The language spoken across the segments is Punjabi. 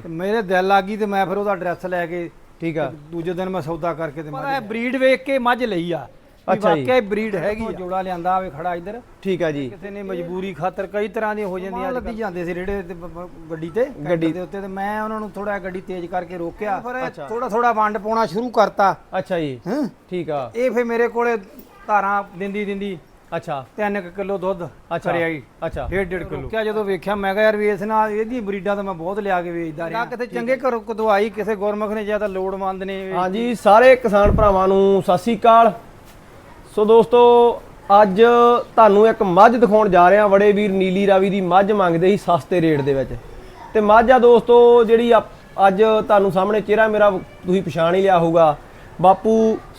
ਤੇ ਮੇਰੇ ਦਿਲ ਲੱਗ ਗਈ ਤੇ ਮੈਂ ਫਿਰ ਉਹਦਾ ਐਡਰੈਸ ਲੈ ਕੇ ਠੀਕ ਆ। ਦੂਜੇ ਦਿਨ ਮੈਂ ਸੌਦਾ ਕਰਕੇ ਤੇ ਮੈਂ ਬਰੀਡ ਵੇਖ ਕੇ ਮੱਝ ਲਈ ਆ। ਅੱਛਾ ਜੀ। ਵਾਕਿਆ ਬਰੀਡ ਹੈਗੀ ਆ। ਜੋੜਾ ਲਿਆਂਦਾ ਆਵੇ ਖੜਾ ਇੱਧਰ। ਠੀਕ ਆ ਜੀ। ਕਿਸੇ ਨੇ ਮਜਬੂਰੀ ਖਾਤਰ ਕਈ ਤਰ੍ਹਾਂ ਦੀਆਂ ਹੋ ਜਾਂਦੀਆਂ ਲੱਦੀ ਜਾਂਦੇ ਸੀ ਰੇੜੇ ਤੇ ਗੱਡੀ ਤੇ ਗੱਡੀ ਦੇ ਉੱਤੇ ਤੇ ਮੈਂ ਉਹਨਾਂ ਨੂੰ ਥੋੜਾ ਗੱਡੀ ਤੇਜ਼ ਕਰਕੇ ਰੋਕਿਆ। ਥੋੜਾ ਥੋੜਾ ਵੰਡ ਪਾਉਣਾ ਸ਼ੁਰੂ ਕਰਤਾ। ਅੱਛਾ ਜੀ। ਹੈਂ? ਠੀਕ ਆ। ਇਹ ਫਿਰ ਮੇਰੇ ਕੋਲੇ ਧਾਰਾਂ ਦਿੰਦੀ ਦਿੰਦੀ ਅੱਛਾ। 3 ਕਿਲੋ ਦੁੱਧ ਅੱਛਾ। ਕਰਿਆ ਗਈ ਅੱਛਾ। ਡੇਢ ਡੇਢ ਕਿਲੋ। ਕਿਆ ਜਦੋਂ ਵੇਖਿਆ ਮੈਂ ਕਿਹਾ ਯਾਰ ਵੀ ਇਸ ਨਾਲ ਇਹਦੀ ਬਰੀਡਾਂ ਤਾਂ ਮੈਂ ਬਹੁਤ ਲਿਆ ਕੇ ਵੇਚਦਾ ਰਿਹਾ। ਕਿਤੇ ਚੰਗੇ ਘਰੋਂ ਕਦੋਂ ਆਈ ਕਿਸੇ ਗੁਰਮੁਖ ਨੇ ਜਾਂ ਤਾਂ ਲੋੜਵੰਦ ਨੇ। ਹਾਂਜੀ ਸਾਰੇ ਕਿਸਾਨ ਭਰਾਵਾਂ ਨੂੰ ਸਤਿ ਸ੍ਰੀ ਅਕਾਲ। ਸੋ ਦੋਸਤੋ ਅੱਜ ਤੁਹਾਨੂੰ ਇੱਕ ਮੱਝ ਦਿਖਾਉਣ ਜਾ ਰਹੇ ਹਾਂ ਬੜੇ ਵੀਰ ਨੀਲੀ ਰਾਵੀ ਦੀ ਮੱਝ ਮੰਗਦੇ ਸੀ ਸਸਤੇ ਰੇਟ ਦੇ ਵਿੱਚ। ਤੇ ਮੱਝ ਆ ਦੋਸਤੋ ਜਿਹੜੀ ਅੱਜ ਤੁਹਾਨੂੰ ਸਾਹਮਣੇ ਚਿਹਰਾ ਮੇਰਾ ਤੁਸੀਂ ਪਛਾਣ ਹੀ ਲਿਆ ਹੋਊਗਾ। ਬਾਪੂ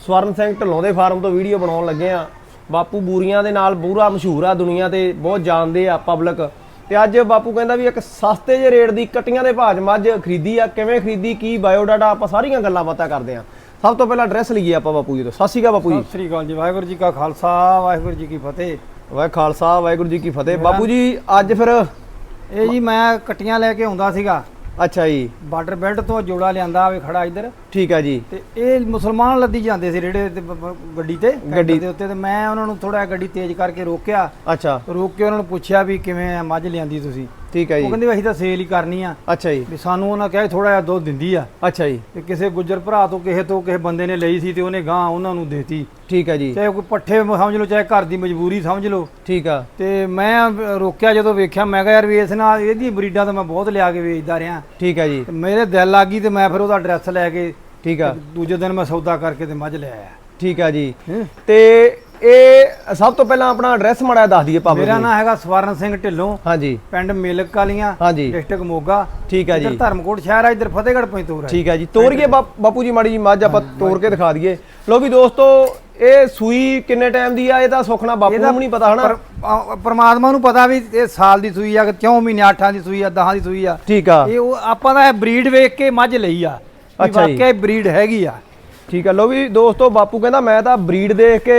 ਸਵਰਨ ਸਿੰਘ ਢੱਲੋਂ ਦੇ ਫਾਰਮ ਤੋਂ ਵੀਡੀਓ ਬਣਾਉਣ ਲੱਗੇ ਆ। ਬਾਪੂ ਬੂਰੀਆਂ ਦੇ ਨਾਲ ਪੂਰਾ ਮਸ਼ਹੂਰ ਆ ਦੁਨੀਆ ਤੇ ਬਹੁਤ ਜਾਣਦੇ ਆ ਪਬਲਿਕ ਤੇ ਅੱਜ ਬਾਪੂ ਕਹਿੰਦਾ ਵੀ ਇੱਕ ਸਸਤੇ ਜਿਹੇ ਰੇਟ ਦੀ ਕਟੀਆਂ ਦੇ 'ਚ ਮੱਝ ਖਰੀਦੀ ਆ ਕਿਵੇਂ ਖਰੀਦੀ ਕੀ ਬਾਇਓਡਾਟਾ ਆਪਾਂ ਸਾਰੀਆਂ ਗੱਲਾਂ ਬਾਤਾਂ ਕਰਦੇ ਆ। ਸਭ ਤੋਂ ਪਹਿਲਾਂ ਐਡਰੈਸ ਲਈਏ ਆਪਾਂ ਬਾਪੂ ਜੀ ਤੋਂ। ਸਤਿ ਸ਼੍ਰੀ ਅਕਾਲ ਬਾਪੂ ਜੀ। ਸਤਿ ਸ੍ਰੀ ਅਕਾਲ ਜੀ ਵਾਹਿਗੁਰੂ ਜੀ ਕਾ ਖਾਲਸਾ ਵਾਹਿਗੁਰੂ ਜੀ ਕੀ ਫਤਿਹ। ਵਾਹਿ ਖਾਲਸਾ ਵਾਹਿਗੁਰੂ ਜੀ ਕੀ ਫਤਿਹ। ਬਾਪੂ ਜੀ ਅੱਜ ਫਿਰ ਇਹ ਜੀ ਮੈਂ ਕਟੀਆਂ ਲੈ ਕੇ ਆਉਂਦਾ ਸੀਗਾ। ਅੱਛਾ ਜੀ। ਬਾਰਡਰ ਬੈਲਟ ਤੋਂ ਜੋੜਾ ਲਿਆਂਦਾ ਆਵੇ ਖੜਾ ਇੱਧਰ। ਠੀਕ ਆ ਜੀ। ਤੇ ਇਹ ਮੁਸਲਮਾਨ ਲੱਦੀ ਜਾਂਦੇ ਸੀ ਰੇੜੇ ਤੇ ਬ- ਬ- ਗੱਡੀ ਤੇ ਗੱਡੀ ਦੇ ਉੱਤੇ। ਤੇ ਮੈਂ ਉਹਨਾਂ ਨੂੰ ਥੋੜਾ ਗੱਡੀ ਤੇਜ਼ ਕਰਕੇ ਰੋਕਿਆ। ਅੱਛਾ। ਰੋਕ ਕੇ ਉਹਨਾਂ ਨੂੰ ਪੁੱਛਿਆ ਵੀ ਕਿਵੇਂ ਆ ਮੱਝ ਲਿਆਂਦੀ ਤੁਸੀਂ? ਠੀਕ ਆ ਉਹ ਜੀ। ਕਹਿੰਦੇ ਵੀ ਅਸੀਂ ਤਾਂ ਸੇਲ ਹੀ ਕਰਨੀ ਆ। ਅੱਛਾ ਜੀ। ਵੀ ਸਾਨੂੰ ਉਹਨਾਂ ਕਿਹਾ ਥੋੜਾ ਜਿਹਾ ਦੁੱਧ ਦਿੰਦੀ ਆ। ਅੱਛਾ ਜੀ। ਤੇ ਕਿਸੇ ਗੁੱਜਰ ਭਰਾ ਤੋਂ ਕਿਸੇ ਤੋਂ ਕਿਸੇ ਬੰਦੇ ਨੇ ਲਈ ਸੀ ਤੇ ਉਹਨੇ ਗਾਂ ਉਹਨਾਂ ਨੂੰ ਦੇਤੀ। ਠੀਕ ਆ ਜੀ। ਚਾਹੇ ਕੋਈ ਪੱਠੇ ਸਮਝ ਲਓ ਚਾਹੇ ਘਰ ਦੀ ਮਜਬੂਰੀ ਸਮਝ ਲਓ। ਠੀਕ ਆ। ਤੇ ਮੈਂ ਰੋਕਿਆ ਜਦੋਂ ਵੇਖਿਆ ਮੈਂ ਕਿਹਾ ਯਾਰ ਵੀ ਇਸ ਨਾਲ ਇਹਦੀ ਬਰੀਡਾਂ ਤਾਂ ਮੈਂ ਬਹੁਤ ਲਿਆ ਕੇ ਵੇਚਦਾ ਰਿਹਾ। ਠੀਕ ਆ ਜੀ। ਮੇਰੇ ਦਿਲ ਲੱਗ ਗਈ ਤੇ ਮੈਂ ਫਿਰ ਉਹਦਾ ਐਡਰੈਸ ਲੈ ਕੇ ਠੀਕ ਆ। ਦੂਜੇ ਦਿਨ ਮੈਂ ਸੌਦਾ ਕਰਕੇ ਤੇ ਮੱਝ ਲੈ ਆਇਆ। ਠੀਕ ਆ ਜੀ। ਹੈਂ। ਤੇ ਇਹ ਸਭ ਤੋਂ ਪਹਿਲਾਂ ਆਪਣਾ ਐਡਰੈਸ ਮੜਾ ਦੱਸ ਦਈਏ ਪਬਲਿਕ ਮੇਰਾ ਨਾਮ ਹੈਗਾ ਸਵਰਨ ਸਿੰਘ ਢਿੱਲੋਂ ਹਾਂਜੀ। ਪਿੰਡ ਮੇਲਕ ਕਾਲੀਆਂ ਹਾਂਜੀ। ਡਿਸਟ੍ਰਿਕਟ ਮੋਗਾ। ਠੀਕ ਇੱਧਰ ਜੀ। ਧਰਮਕੋਟ ਸ਼ਹਿਰ ਆ ਇੱਧਰ ਫਤਿਹਗੜ੍ਹ ਪੈਂਤੂਰ ਹੈ ਠੀਕ ਹੈ ਜੀ। ਤੋਰੀਏ ਬਾਪ- ਜੀ ਮਾੜੀ ਜੀ ਮੱਝ ਆਪਾਂ ਤੋੜ ਕੇ ਦਿਖਾ ਦਈਏ। ਲੋ ਵੀ ਦੋਸਤੋ ਇਹ ਸੂਈ ਕਿੰਨੇ ਟਾਈਮ ਦੀ ਆ? ਇਹ ਤਾਂ ਸੁਖਣਾ ਬਾਪੂ ਨੂੰ ਨਹੀਂ ਪਤਾ ਹਨਾ। ਪਰਮਾਤਮਾ ਨੂੰ ਪਤਾ ਵੀ ਇਹ ਸਾਲ ਦੀ ਸੂਈ ਆ ਕਿ ਕਿਉਂ ਮਹੀਨੇ 8 ਦੀ ਸੂਈ ਆ 10 ਦੀ ਸੂਈ ਆ। ਠੀਕ ਆ। ਇਹ ਉਹ ਆਪਾਂ ਇਹ ਬਰੀਡ ਵੇਖ ਕੇ ਮੱਝ ਲਈ ਆ। ਅੱਛਾ ਜੀ। ਵਾਕਿਆ ਬਰੀਡ ਹੈਗੀ ਆ। ਠੀਕ ਆ। ਲੋ ਵੀ ਦੋਸਤੋ ਬਾਪੂ ਕਹਿੰਦਾ ਮੈਂ ਤਾਂ ਬਰੀਡ ਦੇਖ ਕੇ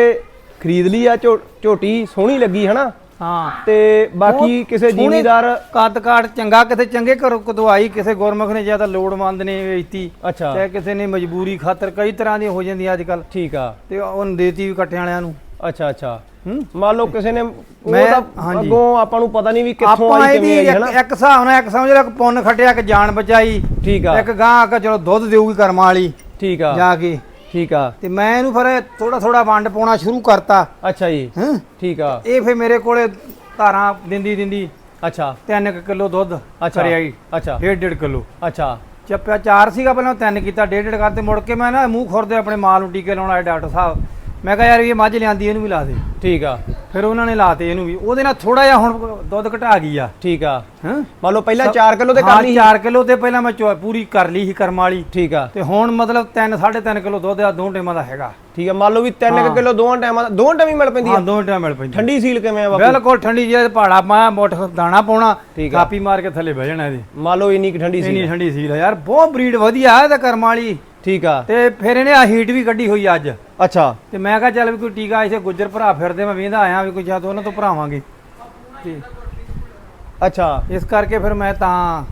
ਖਰੀਦ ਲਈ ਆ ਝੋਟੀ ਸੋਹਣੀ ਲੱਗੀ ਹਨਾ? ਹਾਂ। ਤੇ ਬਾਕੀ ਕਿਸੇ ਜ਼ਿਮੀਦਾਰ ਕੱਦ ਕਾਠ ਚੰਗਾ ਕਿਤੇ ਚੰਗੇ ਘਰੋਂ ਕਦੋਂ ਆਈ ਕਿਸੇ ਗੁਰਮੁਖ ਨੇ ਜਾਂ ਤਾਂ ਲੋੜਵੰਦ ਨੇ ਵੇਚਤੀ ਅੱਛਾ। ਚਾਹੇ ਕਿਸੇ ਨੇ ਮਜਬੂਰੀ ਖਾਤਰ ਕਈ ਤਰ੍ਹਾਂ ਦੀਆਂ ਹੋ ਜਾਂਦੀਆਂ ਅੱਜ ਕੱਲ ਠੀਕ ਆ। ਤੇ ਉਹਨ ਦੇਤੀ ਵੀ ਕੱਟੇ ਵਾਲਿਆਂ ਨੂੰ। ਅੱਛਾ ਅੱਛਾ। ਮੰਨ ਲਓ ਕਿਸੇ ਨੇ ਮੈਂ- ਤਾਂ। ਅੱਗੋਂ ਆਪਾਂ ਨੂੰ ਪਤਾ ਨਹੀਂ ਵੀ ਕਿੱਥੋਂ ਆਈ ਕਿਵੇਂ ਆਈ ਹਨਾ? ਇੱਕ ਹਿਸਾਬ ਨਾਲ ਇੱਕ ਸਮਝ ਲਓ ਇੱਕ ਪੁੰਨ ਖੱਟਿਆ ਇੱਕ ਜਾਨ ਬਚਾਈ ਠੀਕ ਆ। ਇੱਕ ਗਾਂ ਆ ਕੇ ਚਲੋ ਦੁੱਧ ਦੇਊਗੀ ਕਰਮਾਂ ਵਾਲੀ ਠੀਕ ਆ। ਜਾ ਕੇ। ਠੀਕ ਆ। ਤੇ ਮੈਂ ਇਹਨੂੰ ਫਿਰ ਥੋੜਾ ਥੋੜਾ ਵੰਡ ਪਾਉਣਾ ਸ਼ੁਰੂ ਕਰਤਾ। ਅੱਛਾ ਜੀ। ਹੈਂ? ਠੀਕ ਆ। ਇਹ ਫਿਰ ਮੇਰੇ ਕੋਲੇ ਧਾਰਾਂ ਦਿੰਦੀ ਦਿੰਦੀ। ਅੱਛਾ। 3 ਕਿਲੋ ਦੁੱਧ ਅੱਛਾ। ਗਈ ਅੱਛਾ। ਡੇਢ ਡੇਢ ਕਿਲੋ। ਅੱਛਾ। ਚੱਪਿਆ ਚਾਰ ਸੀਗਾ ਪਹਿਲਾਂ ਤਿੰਨ ਕੀਤਾ ਡੇਢ ਡੇਢ ਕਰਦੇ ਮੁੜ ਕੇ ਮੈਂ ਨਾ ਮੂੰਹ ਖੁਰਦੇ ਆਪਣੇ ਮਾਲ ਨੂੰ ਟੀਕੇ ਲਾਉਣ ਆਏ ਡਾਕਟਰ ਸਾਹਿਬ। ਮੈਂ ਕਿਹਾ ਯਾਰ ਇਹ ਮੱਝ ਲਿਆਂਦੀ ਇਹਨੂੰ ਵੀ ਲਾ ਦੇ। ਠੀਕ ਆ। ਫਿਰ ਉਹਨਾਂ ਨੇ ਲਾਤੇ ਇਹਨੂੰ ਵੀ। ਉਹਦੇ ਨਾਲ ਥੋੜਾ ਜਿਹਾ ਹੁਣ ਦੁੱਧ ਘਟਾ ਗਈ ਆ। ਠੀਕ ਆ। ਹਾਂ? ਮੰਨ ਲਓ ਪਹਿਲਾਂ 4 ਕਿਲੋ ਤੇ ਕਰ ਹਾਂ ਲਈ 4 ਕਿਲੋ ਤੇ ਪਹਿਲਾਂ ਮੈਂ ਪੂਰੀ ਕਰ ਲਈ ਸੀ ਕਰਮ ਵਾਲੀ। ਠੀਕ ਆ। ਤੇ ਹੁਣ ਮਤਲਬ 3 3.5 ਕਿਲੋ ਦੁੱਧ ਆ ਦੋ ਟਾਈਮਾਂ ਦਾ ਹੈਗਾ। ਠੀਕ ਆ ਮੰਨ ਲਓ ਵੀ 3 ਕਿਲੋ ਦੋਵਾਂ ਟਾਈਮਾਂ ਦਾ ਦੋਵਾਂ ਟਾਈਮ ਹੀ ਮਿਲ ਪੈਂਦੀ ਹਾਂ ਆ ਦੋ ਟਾਈਮ ਮਿਲ ਪੈਂਦੀ ਠੰਡੀ ਸੀਲ ਕਿਵੇਂ ਆ ਬਾਪੂ? ਬਿਲਕੁਲ ਠੰਡੀ ਜੇ ਪਹਾੜਾ ਪਾ ਮੋਟ ਦਾਣਾ ਪਾਉਣਾ ਆ। ਕਾਪੀ ਮਾਰ ਕੇ ਥੱਲੇ ਬਹਿ ਜਾਣਾ ਇਹਦੇ। ਮੰਨ ਲਓ ਇੰਨੀ ਕੁ ਠੰਡੀ ਇੰਨੀ ਸੀ ਠੰਡੀ ਸੀ ਯਾਰ ਬਹੁਤ ਬਰੀਡ ਵਧੀਆ ਹੈ ਤੇ ਕਰਮ ਵਾਲੀ। ਠੀਕ ਆ। ਤੇ ਫਿਰ ਇਹਨੇ ਆ ਹੀਟ ਵੀ ਕੱਢੀ ਹੋਈ ਅੱਜ। ਅੱਛਾ। ਤੇ ਮੈਂ ਕਿਹਾ ਚੱਲ ਵੀ ਕੋਈ ਟੀਕਾ ਇਸੇ ਗੁੱਜਰ ਭਰਾ ਫਿਰਦੇ ਮੈਂ ਵੇਂਦਾ ਆਇਆ ਵੀ ਕੋਈ ਜਾਂ ਉਹਨਾਂ ਤੋਂ ਭਰਾਵਾਂਗੇ। ਤੇ ਅੱਛਾ। ਇਸ ਕਰਕੇ ਫਿਰ ਮੈਂ ਤਾਂ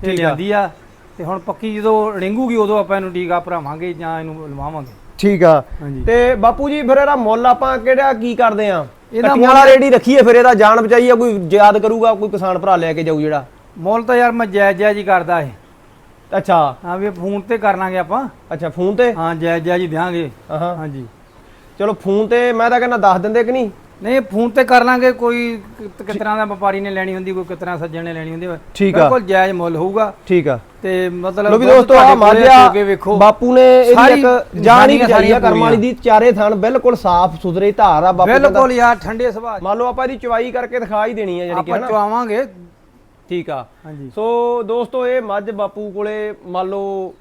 ਠੀਕ ਆ। ਇਹ ਲਿਆਂਦੀ ਆ। ਤੇ ਹੁਣ ਪੱਕੀ ਜਦੋਂ ਰਿੰਗੂਗੀ ਉਦੋਂ ਆਪਾਂ ਇਹਨੂੰ ਟੀਕਾ ਭਰਾਵਾਂਗੇ ਜਾਂ ਇਹਨੂੰ ਲਵਾਵਾਂਗੇ। ਠੀਕ ਆ। ਹਾਂਜੀ। ਤੇ ਬਾਪੂ ਜੀ ਫਿਰ ਇਹਦਾ ਮੁੱਲ ਆਪਾਂ ਕਿਹੜਾ ਕੀ ਕਰਦੇ ਆ? ਇਹਦਾ ਇਹਦਾ ਵਾਲਾ ਮੁੱਲ- ਰੇਡੀ ਰੱਖੀਏ ਫਿਰ ਇਹਦਾ ਜਾਨ ਬਚਾਈ ਆ ਕੋਈ ਯਾਦ ਕਰੂਗਾ ਕੋਈ ਕਿਸਾਨ ਭਰਾ ਲੈ ਕੇ ਜਾਊ ਜਿਹੜਾ? ਮੁੱਲ ਤਾਂ ਯਾਰ ਮੈਂ ਜਾਇਜ਼ ਜਾਇਜ਼ ਹੀ ਕਰਦਾ ਇਹ। ਅੱਛਾ। ਹਾਂ ਵੀ ਫੋਨ ਤੇ ਕਰ ਲਾਂਗੇ ਆਪਾਂ। ਅੱਛਾ ਫੋਨ ਤੇ? ਹਾਂ ਜਾਇਜ਼ ਜਾਇਜ਼ ਹੀ ਦਿਆਂਗੇ। ਹਾਂ ਹਾਂਜੀ। ਚਲੋ ਫੋਨ ਤੇ ਮੈਂ ਤਾਂ ਕਹਿੰਦਾ ਦੱਸ ਦਿੰਦੇ ਕਿ ਨਹੀਂ? ਨਹੀਂ ਫੋਨ ਤੇ ਕਰ ਲਾਂਗੇ ਕੋਈ ਕਿ- ਕਿਸ ਤਰ੍ਹਾਂ ਦਾ ਵਪਾਰੀ ਨੇ ਲੈਣੀ ਹੁੰਦੀ ਕੋਈ ਤਰ੍ਹਾਂ ਸੱਜਣ ਨੇ ਲੈਣੀ ਹੁੰਦੀ ਠੀਕ ਆ। ਬਿਲਕੁਲ ਜਾਇਜ਼ ਮੁੱਲ ਹੋਊਗਾ। ਠੀਕ ਆ। ਤੇ ਮਤਲਬ ਲੋ ਵੀ ਦੋਸਤੋ ਆ ਮਾਝਾ ਬਾਪੂ ਨੇ ਇਹਦੀ ਇੱਕ ਨਿਸ਼ਾਨੀਆਂ ਬਚਾਈ ਆ ਕਰਮ ਵਾਲੀ ਦੀ ਚਾਰੇ ਥਣ ਬਿਲਕੁਲ ਸਾਫ਼ ਸੁਥਰੇ ਧਾਰ ਆ ਬਾਪੂ ਬਿਲਕੁਲ ਯਾਰ ਠੰਡੇ ਸੁਭਾਅ ਮੰਨ ਲਓ ਆਪਾਂ ਇਹਦੀ ਚਵਾਈ ਕਰਕੇ ਦਿਖਾ ਹੀ ਦੇਣੀ ਆ ਜਿਹੜੀ ਕਿ ਆਪਾਂ ਚਵਾਵਾਂਗੇ ਠੀਕ ਆ। ਹਾਂਜੀ। ਸੋ ਦੋਸਤੋ ਇਹ ਮੱਝ ਬਾਪੂ ਕੋਲੇ ਮੰਨ ਲਓ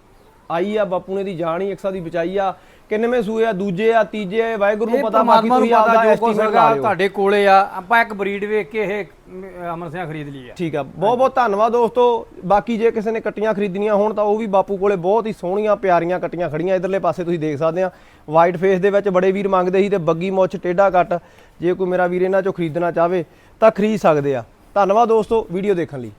ਆਈ ਆ ਬਾਪੂ ਨੇ ਦੀ ਜਾਨ ਹੀ ਇਕਸਾ ਦੀ ਬਚਾਈ ਆ। ਕਿੰਨੇਵੇਂ ਸੂਏ ਆ? ਦੂਜੇ ਆ ਤੀਜੇ ਆ, ਵਾਹਿਗੁਰੂ ਨੂੰ ਪਤਾ ਬਾਕੀ ਤੁਸੀਂ ਆਪਦਾ ਜੋ estimate ਹੈਗਾ ਤੁਹਾਡੇ ਕੋਲੇ ਆ। ਆਪਾਂ ਇੱਕ ਬਰੀਡ ਵੇਖ ਕੇ ਇਹ ਅਮ, ਅਮਰ ਸਿੰਘ ਖਰੀਦ ਲਈ ਆ। ਠੀਕ ਆ। ਬਹੁਤ ਬਹੁਤ ਧੰਨਵਾਦ ਦੋਸਤੋ। ਬਾਕੀ ਜੇ ਕਿਸੇ ਨੇ ਕੱਟੀਆਂ ਖਰੀਦਣੀਆਂ ਹੋਣ ਤਾਂ ਉਹ ਵੀ ਬਾਪੂ ਕੋਲੇ ਬਹੁਤ ਹੀ ਸੋਹਣੀਆਂ ਪਿਆਰੀਆਂ ਕੱਟੀਆਂ ਖੜੀਆਂ। ਇਧਰਲੇ ਪਾਸੇ ਤੁਸੀਂ ਦੇਖ ਸਕਦੇ ਆ। ਵਾਈਟ ਫੇਸ ਦੇ ਵਿੱਚ ਬੜੇ ਵੀਰ ਮੰਗਦੇ ਸੀ ਤੇ ਬੱਗੀ ਮੁੱਛ ਟੇਢਾ ਕੱਟ। ਜੇ ਕੋਈ ਮੇਰਾ ਵੀਰ ਇਹਨਾਂ ਚੋਂ ਖਰੀਦਣਾ ਚਾਹਵੇ ਤਾਂ ਖਰੀਦ ਸਕਦੇ ਆ। ਧੰਨਵਾਦ ਦੋਸਤੋ ਵੀਡੀਓ ਦੇਖਣ ਲਈ।